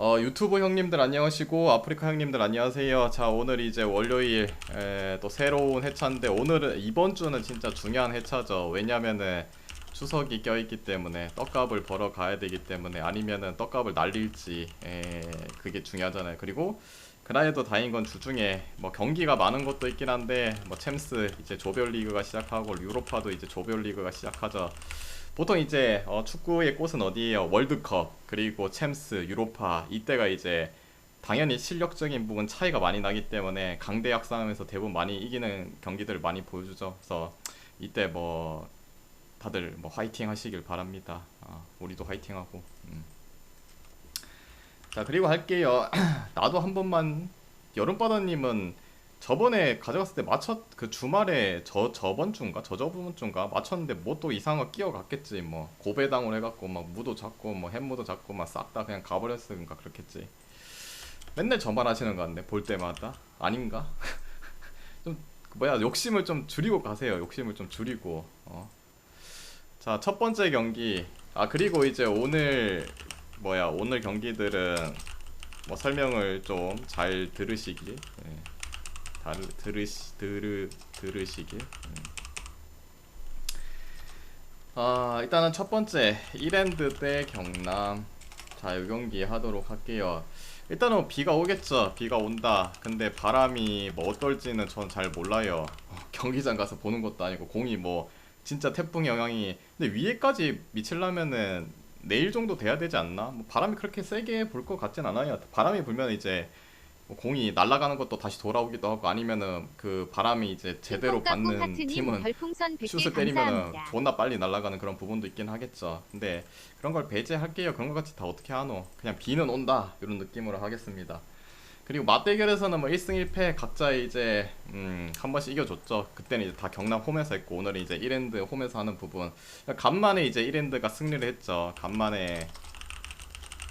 어, 유튜브 형님들 안녕하시고 아프리카 형님들 안녕하세요. 자 오늘 이제 월요일 에, 또 새로운 회차인데 오늘은 이번 주는 진짜 중요한 회차죠. 왜냐면은 추석이 껴있기 때문에 떡값을 벌어 가야 되기 때문에 아니면은 떡값을 날릴지 에, 그게 중요하잖아요. 그리고 그나해도 다행인 건 주중에 뭐 경기가 많은 것도 있긴 한데 뭐 챔스 이제 조별리그가 시작하고 유로파도 이제 조별리그가 시작하죠. 보통 이제 어, 축구의 꽃은 어디예요? 월드컵 그리고 챔스, 유로파 이때가 이제 당연히 실력적인 부분 차이가 많이 나기 때문에 강대약 싸움에서 대부분 많이 이기는 경기들을 많이 보여주죠. 그래서 이때 뭐 다들 뭐 화이팅 하시길 바랍니다. 아, 우리도 화이팅하고. 음. 자 그리고 할게요. 나도 한 번만 여름바다님은 저번에 가져갔을 때 맞췄 그 주말에 저 저번 주인가? 저저번 주인가? 맞췄는데 뭐 또 이상한 거 끼워갔겠지. 뭐 고배당을 해갖고 막 무도 잡고 뭐 햄무도 잡고 막 싹 다 그냥 가버렸으니까 그렇겠지. 맨날 저말 하시는 거 같네 볼 때마다. 아닌가? 좀 뭐야 욕심을 좀 줄이고 가세요. 욕심을 좀 줄이고. 어. 자첫 번째 경기. 아 그리고 이제 오늘 뭐야 오늘 경기들은 뭐 설명을 좀 잘 들으시길. 예. 다르, 들으시 들으 들으시길. 음. 아 일단은 첫 번째 이랜드 대 경남. 자, 이 경기 하도록 할게요. 일단은 비가 오겠죠. 비가 온다. 근데 바람이 뭐 어떨지는 전 잘 몰라요. 어, 경기장 가서 보는 것도 아니고 공이 뭐 진짜 태풍 영향이 근데 위에까지 미칠라면은 내일 정도 돼야 되지 않나? 뭐 바람이 그렇게 세게 불 것 같진 않아요. 바람이 불면 이제 뭐 공이 날아가는 것도 다시 돌아오기도 하고 아니면은 그 바람이 이제 제대로 받는 팀은 슛을 때리면은 존나 빨리 날아가는 그런 부분도 있긴 하겠죠. 근데 그런 걸 배제할게요. 그런 것 같이 다 어떻게 하노? 그냥 비는 온다 이런 느낌으로 하겠습니다. 그리고 맞대결에서는 뭐 1승 1패 각자 이제 음, 한 번씩 이겨줬죠. 그때는 이제 다 경남 홈에서 했고 오늘은 이제 1엔드 홈에서 하는 부분. 간만에 이제 1엔드가 승리를 했죠. 간만에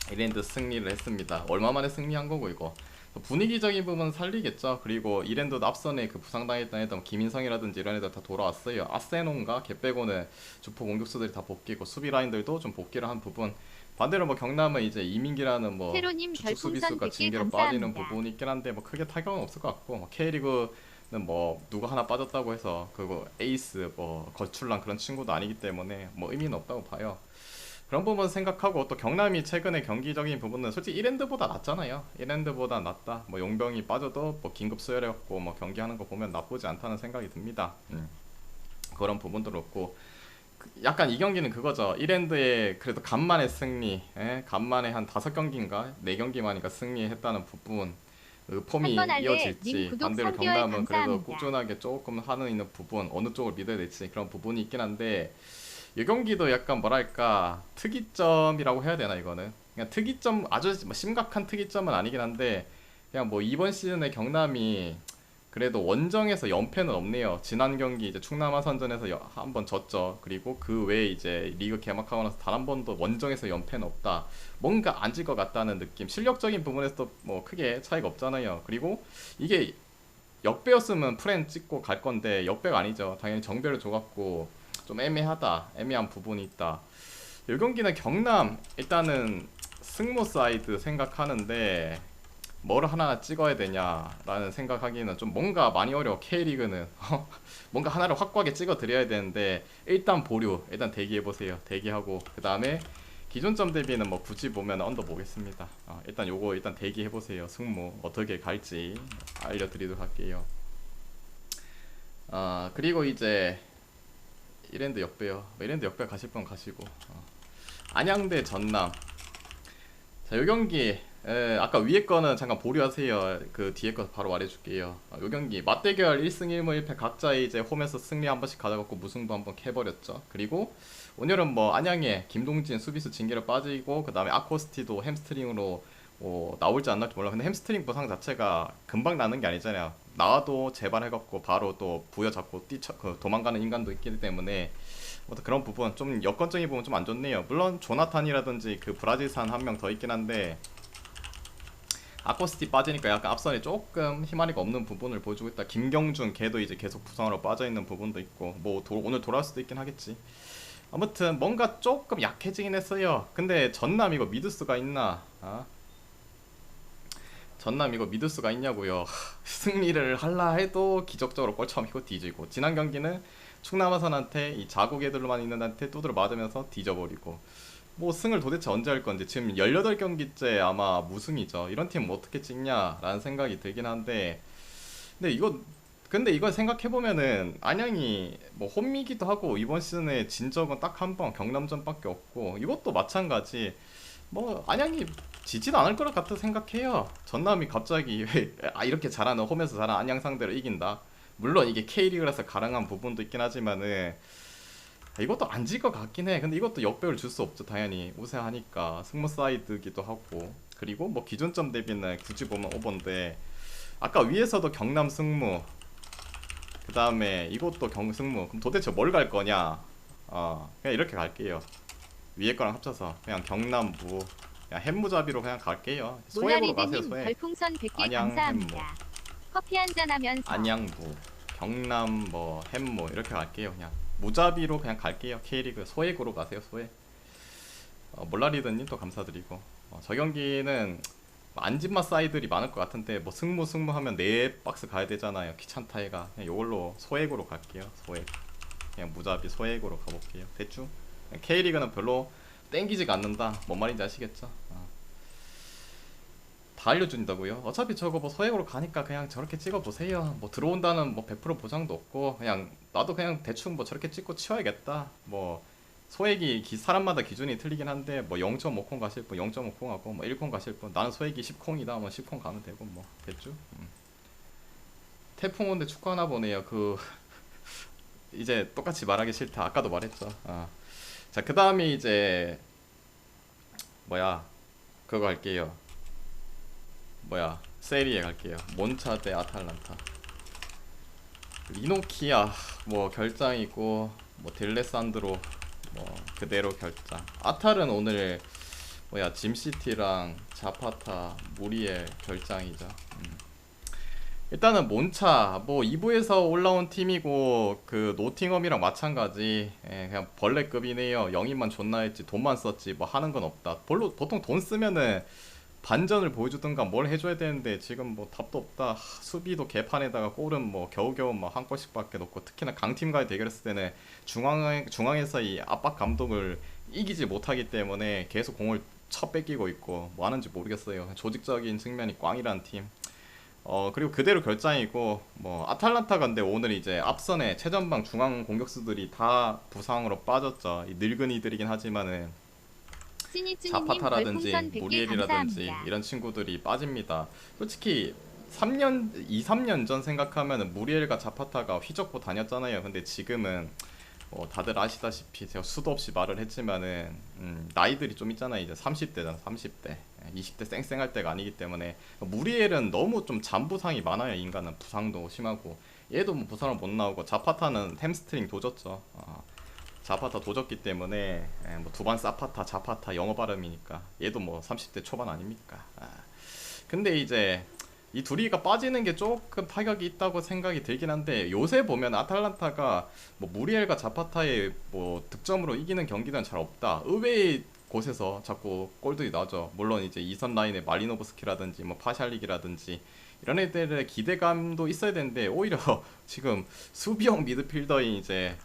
1엔드 승리를 했습니다. 얼마 만에 승리한 거고 이거. 분위기적인 부분 살리겠죠. 그리고 이랜드도 앞선에 그 부상당했던 했던 김인성이라든지 이런 애들 다 돌아왔어요. 아세논과 걔 빼고는 주포 공격수들이 다 복귀고 수비 라인들도 좀 복귀를 한 부분. 반대로 뭐 경남은 이제 이민기라는 뭐 주축 수비수가 징계로 빠지는 부분이 있긴 한데 뭐 크게 타격은 없을 것 같고 뭐 K리그는 뭐 누가 하나 빠졌다고 해서 그거 에이스 뭐 거출란 그런 친구도 아니기 때문에 뭐 의미는 없다고 봐요. 그런 부분 생각하고 또 경남이 최근에 경기적인 부분은 솔직히 1엔드보다 낫잖아요. 1엔드보다 낫다. 뭐 용병이 빠져도 뭐 긴급 수혈해갖고 뭐 경기하는 거 보면 나쁘지 않다는 생각이 듭니다. 음. 그런 부분도 없고 그 약간 이 경기는 그거죠. 1엔드에 그래도 간만에 승리, 예? 간만에 한 다섯 경기인가 네 경기만이니까 승리했다는 부분. 그 폼이 이어질지 반대로 경남은 그래도 꾸준하게 조금 하는 있는 부분 어느 쪽을 믿어야 될지 그런 부분이 있긴 한데 이 경기도 약간 뭐랄까 특이점이라고 해야 되나 이거는 그냥 특이점 아주 뭐 심각한 특이점은 아니긴 한데 그냥 뭐 이번 시즌에 경남이 그래도 원정에서 연패는 없네요. 지난 경기 이제 충남 아선전에서 한 번 졌죠. 그리고 그 외에 이제 리그 개막하고 나서 단 한 번도 원정에서 연패는 없다. 뭔가 안 질 것 같다는 느낌. 실력적인 부분에서도 뭐 크게 차이가 없잖아요. 그리고 이게 역배였으면 프렌 찍고 갈 건데 역배가 아니죠. 당연히 정배를 줘갖고 좀 애매하다. 애매한 부분이 있다. 이 경기는 경남 일단은 승모 사이드 생각하는데 뭐를 하나 찍어야 되냐라는 생각하기는 좀 뭔가 많이 어려워. K리그는. 뭔가 하나를 확고하게 찍어 드려야 되는데 일단 보류 일단 대기해 보세요. 대기하고 그 다음에 기존점 대비는 뭐 굳이 보면 언더 보겠습니다. 어, 일단 요거 일단 대기해 보세요. 승모 어떻게 갈지 알려드리도록 할게요. 아 그리고 이제 이랜드 역배요. 뭐 이랜드 역배 가실 분 가시고. 어. 안양대 전남. 자, 요 경기 에, 아까 위에 거는 잠깐 보류하세요. 그 뒤에 거 바로 말해줄게요. 어, 요 경기 맞대결 1승 1무 1패 각자 이제 홈에서 승리 한 번씩 가져갖고 무승부 한 번 캐버렸죠. 그리고 오늘은 뭐 안양에 김동진 수비수 징계로 빠지고 그 다음에 아코스티도 햄스트링으로 뭐 나올지 안 나올지 몰라. 근데 햄스트링 부상 자체가 금방 나는 게 아니잖아요. 나와도 재발해갖고 바로 또 부여잡고 뛰쳐 그 도망가는 인간도 있기 때문에 뭐 그런 부분 좀 여건적인 부분 좀 안 좋네요. 물론 조나탄이라든지 그 브라질산 한 명 더 있긴 한데 아코스티 빠지니까 약간 앞선에 조금 희망이가 없는 부분을 보여주고 있다. 김경준 걔도 이제 계속 부상으로 빠져 있는 부분도 있고 뭐 도, 오늘 돌아올 수도 있긴 하겠지. 아무튼 뭔가 조금 약해지긴 했어요. 근데 전남 이거 믿을 수가 있나? 아? 전남 이거 믿을 수가 있냐고요. 승리를 할라 해도 기적적으로 꼴처음이고 뒤지고 지난 경기는 충남아산한테 이 자국 애들만 있는 한테 두드려 맞으면서 뒤져버리고 뭐 승을 도대체 언제 할 건지 지금 18경기째 아마 무승이죠. 이런 팀 어떻게 찍냐라는 생각이 들긴 한데 근데 이거 근데 이걸 생각해 보면은 안양이 뭐 홈이기도 하고 이번 시즌에 진 적은 딱 한 번 경남전밖에 없고 이것도 마찬가지 뭐 안양이 지지도 않을 거라 같다 생각해요. 전남이 갑자기 왜, 아 이렇게 잘하는 홈에서 잘하는 안양 상대로 이긴다. 물론 이게 K리그라서 가능한 부분도 있긴 하지만은 이것도 안 질 것 같긴 해. 근데 이것도 역배를 줄 수 없죠. 당연히 우세하니까 승무 사이드기도 하고 그리고 뭐 기준점 대비는 굳이 보면 오버인데 아까 위에서도 경남 승무 그 다음에 이것도 경승무 그럼 도대체 뭘 갈 거냐 어 그냥 이렇게 갈게요 위에 거랑 합쳐서 그냥 경남부 그냥 햄무잡이로 그냥 갈게요. 소액으로 가세요 소액. 별풍선 100개 안양 감사합니다. 커피 한잔 하면서. 안양부 경남 뭐 햄무 이렇게 갈게요 그냥. 무잡이로 그냥 갈게요 K리그. 소액으로 가세요 소액. 어, 몰라리드님 또 감사드리고. 어, 저 경기는 안진마 사이들이 많을 것 같은데 뭐 승무 승무 하면 네 박스 가야 되잖아요 귀찮다 해가. 그냥 이걸로 소액으로 갈게요 소액. 그냥 무잡이 소액으로 가볼게요. 대충. K리그는 별로 땡기지가 않는다 뭔 말인지 아시겠죠 어. 다 알려준다고요? 어차피 저거 뭐 소액으로 가니까 그냥 저렇게 찍어보세요. 뭐 들어온다는 뭐 100% 보장도 없고 그냥 나도 그냥 대충 뭐 저렇게 찍고 치워야겠다. 뭐 소액이 기- 사람마다 기준이 틀리긴 한데 뭐 0.5콩 가실 분 0.5콩 하고 뭐 1콩 가실 분 나는 소액이 10콩이다 뭐 10콩 가면 되고 뭐 됐죠? 음. 태풍 온데 축구 하나 보네요. 그 이제 똑같이 말하기 싫다. 아까도 말했죠. 아. 자, 그 다음에 이제 뭐야? 그거 할게요. 뭐야? 세리에 갈게요. 몬차 대 아탈란타. 리노키아 뭐 결장이고 뭐 딜레산드로 뭐 그대로 결장. 아탈은 오늘 뭐야? 짐시티랑 자파타 무리엘 결장이죠. 음. 일단은 몬차 뭐 2부에서 올라온 팀이고 그 노팅엄이랑 마찬가지 예, 그냥 벌레급이네요 영입만 존나 했지 돈만 썼지 뭐 하는 건 없다 별로 보통 돈 쓰면은 반전을 보여주든가 뭘 해줘야 되는데 지금 뭐 답도 없다. 하, 수비도 개판에다가 골은 뭐 겨우겨우 뭐한 골씩 밖에 넣고 특히나 강팀과의 대결했을 때는 중앙 중앙에서 이 압박 감독을 이기지 못하기 때문에 계속 공을 쳐 뺏기고 있고 뭐 하는지 모르겠어요. 조직적인 측면이 꽝이란 팀. 어 그리고 그대로 결장이고 뭐 아탈란타가 근데 오늘 이제 앞선에 최전방 중앙 공격수들이 다 부상으로 빠졌죠. 이 늙은이들이긴 하지만은 자파타라든지 별풍선 100개 무리엘이라든지 감사합니다. 이런 친구들이 빠집니다. 솔직히 3년 2, 3년 전 생각하면 무리엘과 자파타가 휘젓고 다녔잖아요. 근데 지금은 뭐 다들 아시다시피 제가 수도 없이 말을 했지만은 음, 나이들이 좀 있잖아요. 이제 30대잖아. 30대. 20대 쌩쌩할 때가 아니기 때문에 무리엘은 너무 좀 잔부상이 많아요. 인간은 부상도 심하고 얘도 뭐 부상을 못 나오고 자파타는 햄스트링 도졌죠. 어. 자파타 도졌기 때문에 예, 뭐 두반 사파타 자파타 영어 발음이니까 얘도 뭐 30대 초반 아닙니까 아. 근데 이제 이 둘이가 빠지는 게 조금 타격이 있다고 생각이 들긴 한데 요새 보면 아탈란타가 뭐 무리엘과 자파타의 뭐 득점으로 이기는 경기는 잘 없다 의외의 곳에서 자꾸 골들이 나죠 물론 이제 이선 라인의 말리노브스키라든지 뭐 파샬릭이라든지 이런 애들의 기대감도 있어야 되는데 오히려 지금 수비형 미드필더인 이제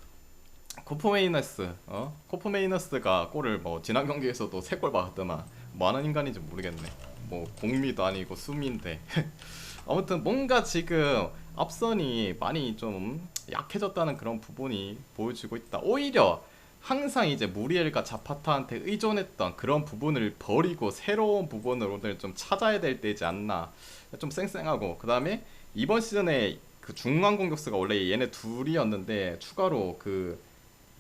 코포메이너스, 어? 코포메이너스가 골을 뭐 지난 경기에서도 세골 받았더만 뭐 하는 인간인지 모르겠네. 뭐 공미도 아니고 수미인데 아무튼 뭔가 지금 앞선이 많이 좀 약해졌다는 그런 부분이 보여지고 있다. 오히려 항상 이제 무리엘과 자파타한테 의존했던 그런 부분을 버리고 새로운 부분을 오늘 좀 찾아야 될 때이지 않나. 좀 쌩쌩하고 그 다음에 이번 시즌에 그 중앙 공격수가 원래 얘네 둘이었는데 추가로 그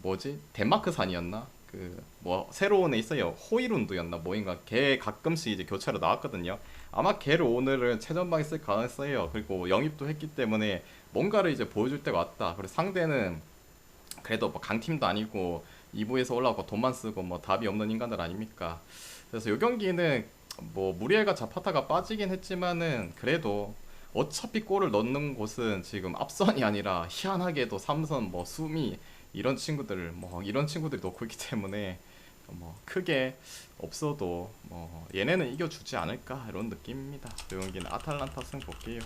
뭐지 덴마크산이었나 그 뭐 새로운 애 있어요. 호이룬드였나 뭐인가? 걔 가끔씩 이제 교체로 나왔거든요. 아마 걔를 오늘은 최전방에 쓸 가능성이에요. 그리고 영입도 했기 때문에 뭔가를 이제 보여줄 때가 왔다. 그리고 상대는 그래도 뭐 강팀도 아니고 2부에서 올라오고 돈만 쓰고 뭐 답이 없는 인간들 아닙니까? 그래서 이 경기는 뭐 무리엘과 자파타가 빠지긴 했지만은 그래도 어차피 골을 넣는 곳은 지금 앞선이 아니라 희한하게도 삼선 뭐 수미 이런 친구들 뭐 이런 친구들이 넣고 있기 때문에 뭐 크게 없어도 뭐 얘네는 이겨주지 않을까 이런 느낌입니다. 요 경기는 아탈란타 승 볼게요.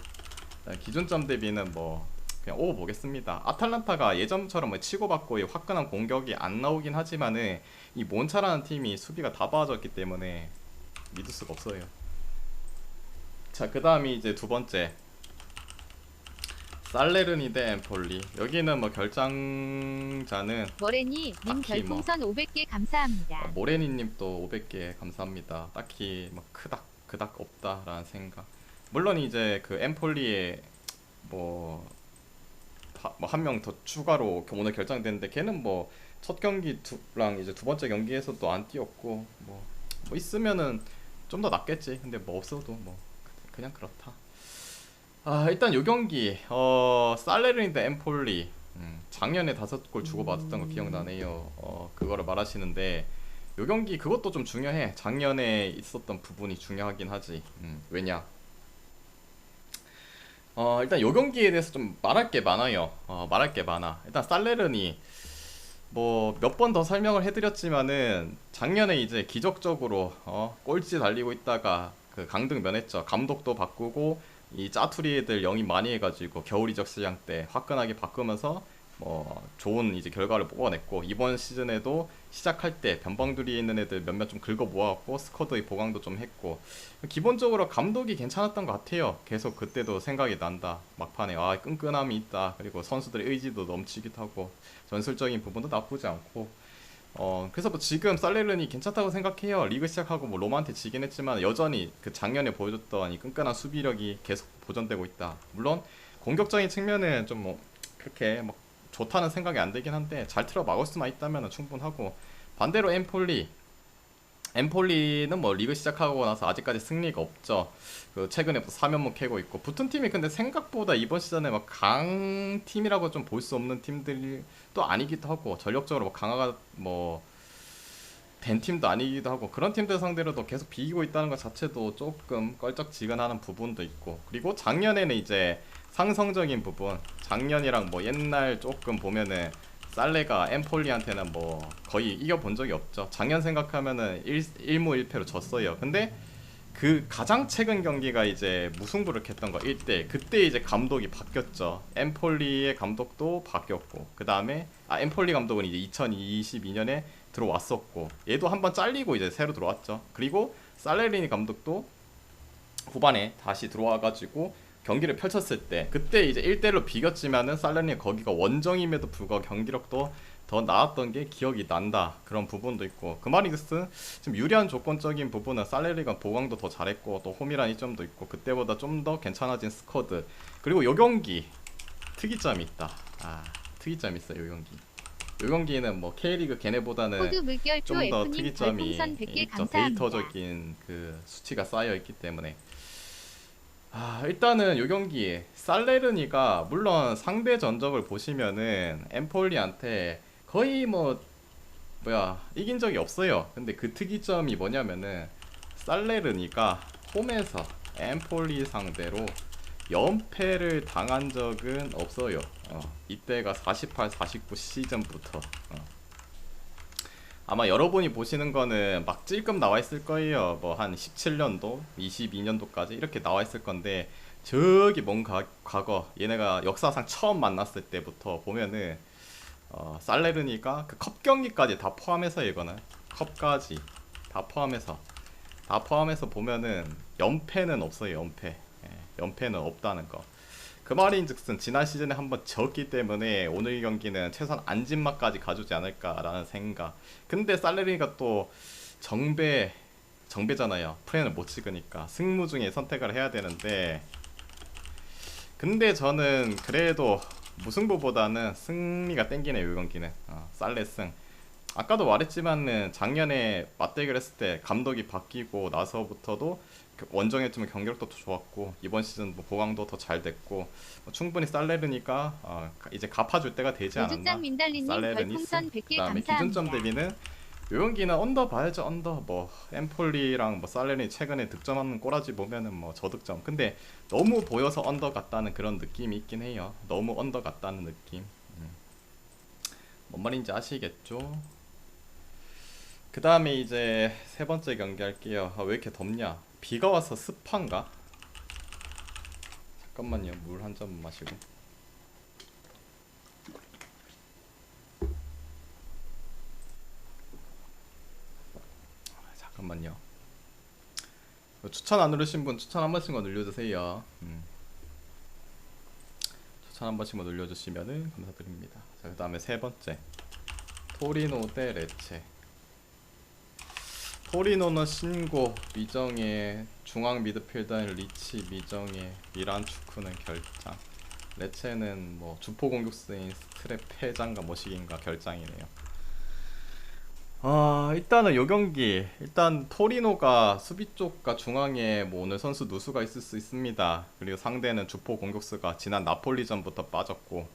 일단 기준점 대비는 뭐 그냥 오버 보겠습니다. 아탈란타가 예전처럼 뭐 치고받고 이 화끈한 공격이 안 나오긴 하지만은 이 몬차라는 팀이 수비가 다 빠졌기 때문에 믿을 수가 없어요. 자, 그 다음이 이제 두 번째. 살레르니 대 엠폴리. 여기는 뭐 결장자는 머레니 님 딱히 뭐. 별풍선 500개 감사합니다. 아, 모레니님 또 500개 감사합니다. 딱히 뭐 크닥 그닥 없다라는 생각. 물론 이제 그 엠폴리에 뭐 한 명 더 추가로 오늘 결정됐는데 걔는 뭐 첫 경기랑 이제 두 번째 경기에서도 안 뛰었고 뭐, 뭐 있으면은 좀 더 낫겠지. 근데 뭐 없어도 뭐 그냥 그렇다. 아 일단 요 경기 어 살레르니 대 엠폴리 음, 작년에 다섯 골 주고 받았던 거 기억나네요. 어 그거를 말하시는데 요 경기 그것도 좀 중요해. 작년에 있었던 부분이 중요하긴 하지. 음, 왜냐? 어 일단 요 경기에 대해서 좀 말할 게 많아요. 어 말할 게 많아. 일단 살레르니 뭐 몇 번 더 설명을 해드렸지만은 작년에 이제 기적적으로 어 꼴찌 달리고 있다가 그 강등 면했죠. 감독도 바꾸고 이 짜투리 애들 영입 많이 해가지고 겨울 이적 시장 때 화끈하게 바꾸면서 뭐 좋은 이제 결과를 뽑아냈고 이번 시즌에도 시작할 때 변방두리에 있는 애들 몇몇 좀 긁어 모아갖고 스쿼드의 보강도 좀 했고 기본적으로 감독이 괜찮았던 것 같아요. 계속 그때도 생각이 난다. 막판에 아 끈끈함이 있다. 그리고 선수들의 의지도 넘치기도 하고 전술적인 부분도 나쁘지 않고 어 그래서 뭐 지금 살레르니 괜찮다고 생각해요. 리그 시작하고 뭐 로마한테 지긴 했지만 여전히 그 작년에 보여줬던 이 끈끈한 수비력이 계속 보존되고 있다. 물론 공격적인 측면은 좀 뭐 그렇게 뭐 좋다는 생각이 안 들긴 한데 잘 틀어 막을 수만 있다면 충분하고 반대로 엠폴리 엠폴리는 뭐 리그 시작하고 나서 아직까지 승리가 없죠. 그 최근에 또 3연못 캐고 있고 붙은 팀이 근데 생각보다 이번 시즌에 막 강팀이라고 좀 볼 수 없는 팀들이 또 아니기도 하고 전력적으로 뭐 강화가 뭐 된 팀도 아니기도 하고 그런 팀들 상대로도 계속 비기고 있다는 것 자체도 조금 껄쩍지근하는 부분도 있고 그리고 작년에는 이제 상성적인 부분 작년이랑 뭐 옛날 조금 보면은 살레가 엠폴리한테는 뭐 거의 이겨본 적이 없죠. 작년 생각하면은 1, 1무 1패로 졌어요. 근데 그 가장 최근 경기가 이제 무승부를 했던 거 1대 그때 이제 감독이 바뀌었죠. 엠폴리의 감독도 바뀌었고 그 다음에 아 엠폴리 감독은 이제 2022년에 들어왔었고 얘도 한번 잘리고 이제 새로 들어왔죠. 그리고 살레리니 감독도 후반에 다시 들어와가지고 경기를 펼쳤을 때 그때 이제 1대1로 비겼지만은 살레니 거기가 원정임에도 불구하고 경기력도 더 나았던 게 기억이 난다. 그런 부분도 있고 그 말인즉슨 지금 유리한 조건적인 부분은 살레리가 보강도 더 잘했고 또 홈이란 이점도 있고 그때보다 좀 더 괜찮아진 스쿼드. 그리고 요 경기 특이점이 있다. 아 특이점 있어요 요 경기. 요 경기는 뭐 K리그 걔네보다는 좀 더 특이점이 별풍선 100개 있죠. 데이터적인 그 수치가 쌓여 있기 때문에 아 일단은 요 경기 살레르니가 물론 상대 전적을 보시면은 엠폴리한테 거의 뭐 뭐야 이긴 적이 없어요. 근데 그 특이점이 뭐냐면은 살레르니가 홈에서 엠폴리 상대로 연패를 당한 적은 없어요. 어, 이때가 48, 49 시즌부터. 어. 아마 여러분이 보시는 거는 막 찔끔 나와 있을 거예요. 뭐 한 17년도, 22년도까지 이렇게 나와 있을 건데 저기 먼 가, 과거 얘네가 역사상 처음 만났을 때부터 보면은 어, 살레르니가 그 컵 경기까지 다 포함해서 이거는 컵까지 다 포함해서 다 포함해서 보면은 연패는 없어요. 연패. 예, 연패는 없다는 거. 그 말인즉슨 지난 시즌에 한번 졌기 때문에 오늘 경기는 최소한 안진마까지 가주지 않을까라는 생각. 근데 살레리가 또 정배 정배잖아요. 프레는 못 찍으니까 승무 중에 선택을 해야 되는데 근데 저는 그래도 무승부보다는 승리가 땡기네요. 이 경기는 어, 살레 승. 아까도 말했지만은 작년에 맞대결했을 때 감독이 바뀌고 나서부터도 그 원정했지만 경기력도 더 좋았고 이번 시즌 뭐 보강도 더 잘 됐고 뭐 충분히 살레르니까 어, 이제 갚아줄 때가 되지 않았나 살레르니스 별풍선 100개 그다음에. 기준점 대비는 요 경기는 언더 봐야죠 언더 뭐 엠폴리랑 뭐 살레르니 최근에 득점하는 꼬라지 보면은 뭐 저득점 근데 너무 보여서 언더 같다는 그런 느낌이 있긴 해요 너무 언더 같다는 느낌 음. 뭔 말인지 아시겠죠? 그 다음에 이제 세 번째 경기 할게요. 아, 왜 이렇게 덥냐? 비가 와서 습한가? 잠깐만요. 물 한 잔 마시고. 아, 잠깐만요. 추천 안 누르신 분 추천 한 번씩만 눌러주세요. 음. 추천 한 번씩만 눌러주시면은 감사드립니다. 자, 그 다음에 세 번째. 토리노 대 레체. 토리노는 신고, 미정의 중앙 미드필더인 리치, 미정의 미란 축구는 결장. 레체는 뭐 주포 공격수인 스트랩 패장과 머시긴가 결장이네요. 아 일단은 요 경기 일단 토리노가 수비 쪽과 중앙에 뭐 오늘 선수 누수가 있을 수 있습니다. 그리고 상대는 주포 공격수가 지난 나폴리전부터 빠졌고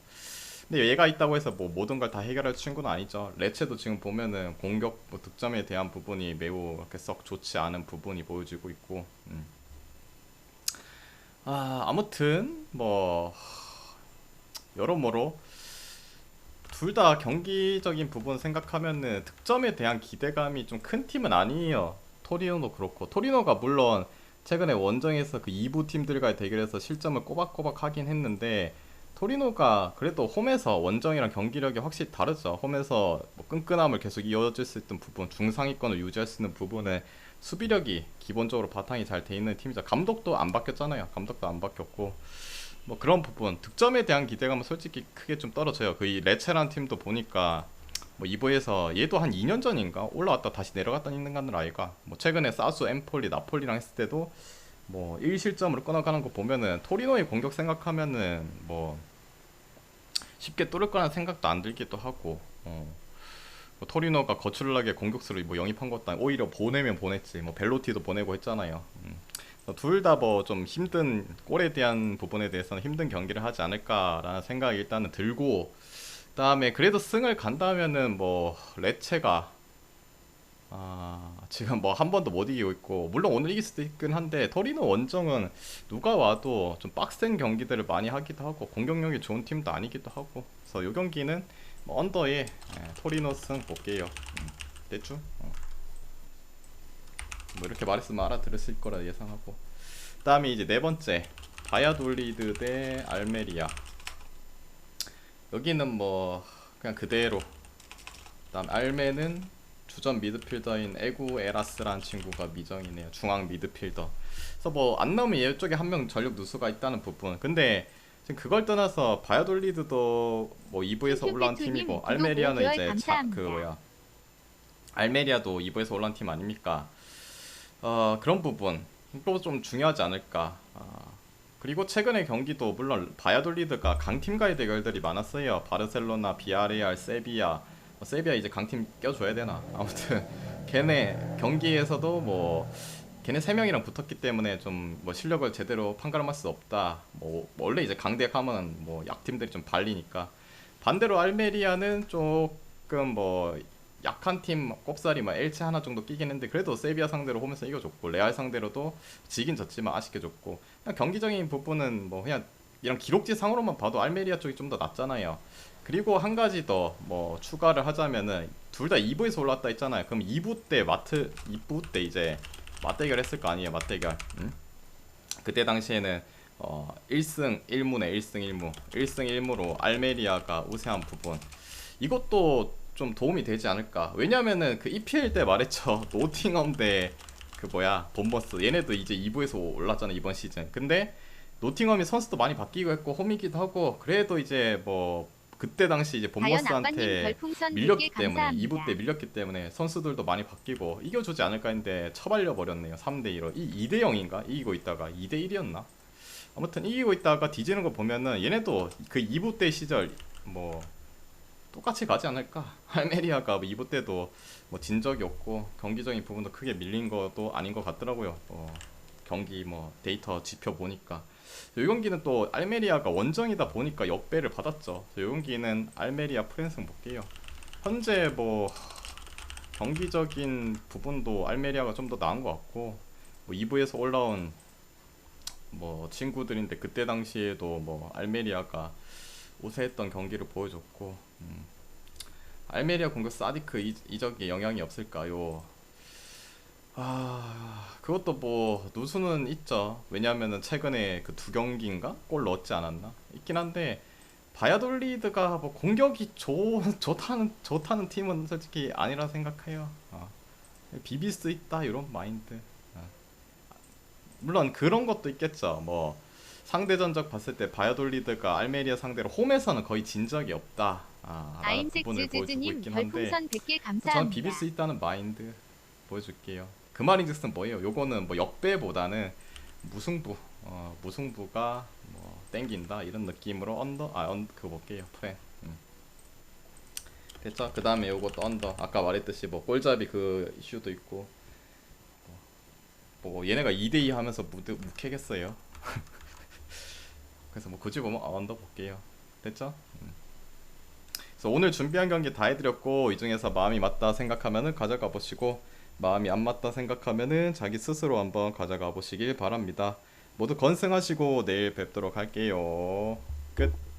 근데 얘가 있다고 해서 뭐 모든 걸 다 해결할 친구는 아니죠. 레체도 지금 보면은 공격 뭐 득점에 대한 부분이 매우 그렇게 썩 좋지 않은 부분이 보여지고 있고 음. 아 아무튼 뭐 여러모로 둘 다 경기적인 부분 생각하면은 득점에 대한 기대감이 좀 큰 팀은 아니에요. 토리노도 그렇고 토리노가 물론 최근에 원정에서 그 2부 팀들과의 대결에서 실점을 꼬박꼬박 하긴 했는데 토리노가 그래도 홈에서 원정이랑 경기력이 확실히 다르죠. 홈에서 뭐 끈끈함을 계속 이어질 수 있던 부분, 중상위권을 유지할 수 있는 부분에 수비력이 기본적으로 바탕이 잘 돼 있는 팀이죠. 감독도 안 바뀌었잖아요. 감독도 안 바뀌었고 뭐 그런 부분 득점에 대한 기대감은 솔직히 크게 좀 떨어져요. 그 이 레체란 팀도 보니까 뭐 2부에서 얘도 한 2년 전인가 올라왔다 다시 내려갔다 있는 간들 아이가 뭐 최근에 사수 엠폴리 나폴리랑 했을 때도 뭐 1실점으로 끊어가는 거 보면은 토리노의 공격 생각하면은 뭐 쉽게 뚫을 거라는 생각도 안 들기도 하고 어. 뭐 토리노가 거칠하게 공격수를 뭐 영입한 것도 아니고 오히려 보내면 보냈지 뭐 벨로티도 보내고 했잖아요 음. 둘다 뭐 좀 힘든 골에 대한 부분에 대해서는 힘든 경기를 하지 않을까라는 생각이 일단은 들고 그다음에 그래도 승을 간다면은 뭐 레체가 아 지금 뭐 한 번도 못 이기고 있고 물론 오늘 이길 수도 있긴 한데 토리노 원정은 누가 와도 좀 빡센 경기들을 많이 하기도 하고 공격력이 좋은 팀도 아니기도 하고 그래서 이 경기는 뭐 언더에 예, 토리노 승 볼게요. 음, 대충 어. 뭐 이렇게 말했으면 알아들으실 거라 예상하고. 그 다음에 이제 네 번째 바야돌리드 대 알메리아. 여기는 뭐 그냥 그대로. 그 다음 알메는 주전 미드필더인 에구 에라스란 친구가 미정이네요. 중앙 미드필더. 그래서 뭐 안 나오면 이쪽에 한 명 전력 누수가 있다는 부분. 근데 지금 그걸 떠나서 바야돌리드도 뭐 2부에서 올라온 팀이고 알메리아는 5개월 이제 자. 그 뭐야. 알메리아도 2부에서 올라온 팀 아닙니까? 어 그런 부분. 또 좀 중요하지 않을까. 아, 그리고 최근의 경기도 물론 바야돌리드가 강팀과의 대결들이 많았어요. 바르셀로나, 비아레알, 세비야 뭐 세비야 이제 강팀 껴줘야 되나? 아무튼 걔네 경기에서도 뭐 걔네 세 명이랑 붙었기 때문에 좀 뭐 실력을 제대로 판가름할 수 없다. 뭐 원래 이제 강대 가면 뭐 약팀들이 좀 발리니까. 반대로 알메리아는 조금 뭐 약한 팀 꼽살이 막 엘체 하나 정도 끼긴 했는데 그래도 세비야 상대로 홈에서 이겨줬고 레알 상대로도 지긴 졌지만 아쉽게 그냥 경기적인 부분은 뭐 그냥 이런 기록지 상으로만 봐도 알메리아 쪽이 좀 더 낫잖아요. 그리고 한 가지 더 뭐 추가를 하자면은 둘 다 2부에서 올랐다 했잖아요. 그럼 2부 때 마트 2부 때 이제 맞대결 했을 거 아니에요. 맞대결. 응? 그때 당시에는 어 1승 1무네 1승 1무 1승 1무로 알메리아가 우세한 부분 이것도 좀 도움이 되지 않을까 왜냐면은 그 EPL 때 말했죠 노팅엄 대그 뭐야 본버스 얘네도 이제 2부에서 올랐잖아 이번 시즌 근데 노팅엄이 선수도 많이 바뀌고 했고 홈이기도 하고 그래도 이제 뭐 그때 당시 이제 별풍선 밀렸기 100개 때문에 감사합니다. 2부 때 밀렸기 때문에 선수들도 많이 바뀌고 이겨주지 않을까 했는데 처발려 버렸네요. 3대 1로. 이 2대 0인가? 이기고 있다가 2대 1이었나? 아무튼 이기고 있다가 뒤지는 거 보면은 얘네도 그 2부 때 시절 뭐 똑같이 가지 않을까? 할메리아가 2부 때도 뭐 진 적이 없고 경기적인 부분도 크게 밀린 것도 아닌 것 같더라고요. 어, 경기 뭐 데이터 지표 보니까 이 경기는 또 알메리아가 원정이다 보니까 역배를 받았죠. 이 경기는 알메리아 프랜승 볼게요. 현재 뭐 경기적인 부분도 알메리아가 좀 더 나은 것 같고 뭐 2부에서 올라온 뭐 친구들인데 그때 당시에도 뭐 알메리아가 우세했던 경기를 보여줬고 음. 알메리아 공격 사디크 이, 이적에 영향이 없을까요? 아 그것도 뭐 누수는 있죠. 왜냐하면은 최근에 그 두 경기인가 골 넣었지 않았나? 있긴 한데 바야돌리드가 뭐 공격이 좋 좋다는 좋다는 팀은 솔직히 아니라 생각해요. 어. 비빌 수 있다 이런 마인드. 어. 물론 그런 것도 있겠죠. 뭐 상대 전적 봤을 때 바야돌리드가 알메리아 상대로 홈에서는 거의 진 적이 없다. 아, 라는 부분을 보여주고 있긴 한데 별풍선 100개 저는 감사합니다. 비빌 수 있다는 마인드 보여줄게요. 그 말인즉슨 뭐예요? 요거는 뭐 역배보다는 무승부, 어, 무승부가 뭐 땡긴다 이런 느낌으로 언더, 아, 언 그거 볼게요. 프레. 음. 됐죠? 그 다음에 요것도 언더. 아까 말했듯이 뭐 골잡이 그 이슈도 있고. 뭐, 뭐 얘네가 2대2 하면서 무드 묵해겠어요. 그래서 뭐 굳이 보면 아, 언더 볼게요. 됐죠? 음. 그래서 오늘 준비한 경기 다 해드렸고 이 중에서 마음이 맞다 생각하면은 가져가 보시고 마음이 안 맞다 생각하면은 자기 스스로 한번 가져가 보시길 바랍니다. 모두 건승하시고 내일 뵙도록 할게요. 끝.